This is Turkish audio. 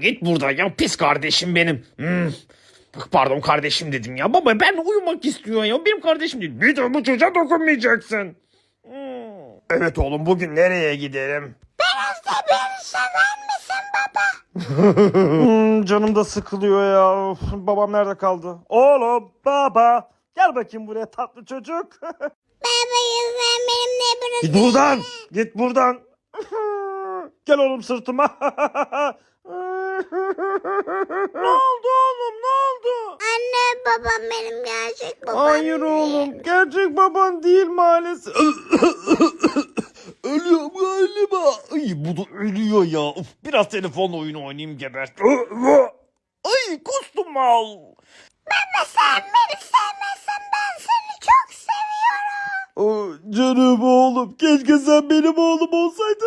Git buradan ya pis kardeşim benim. Hmm. Pardon kardeşim dedim ya. Baba ben uyumak istiyorum ya. Benim kardeşim değil. Bir de bu çocuğa dokunmayacaksın. Hmm. Evet oğlum bugün nereye gidelim? Hmm, canım da sıkılıyor ya. Of, babam nerede kaldı? Oğlum baba. Gel bakayım buraya tatlı çocuk. Baba yüzden benimle Git burası. buradan. Git buradan. Gel oğlum sırtıma. Ne oldu oğlum ne oldu? Anne babam benim gerçek babam. Hayır oğlum gerçek baban değil maalesef. Ölüyor galiba. Ay bu da ölüyor ya. Uf, biraz telefon oyunu oynayayım gebert. Ay kustum al. Baba sen beni sevmezsen ben seni çok seviyorum. Canım oğlum keşke sen benim oğlum olsaydın.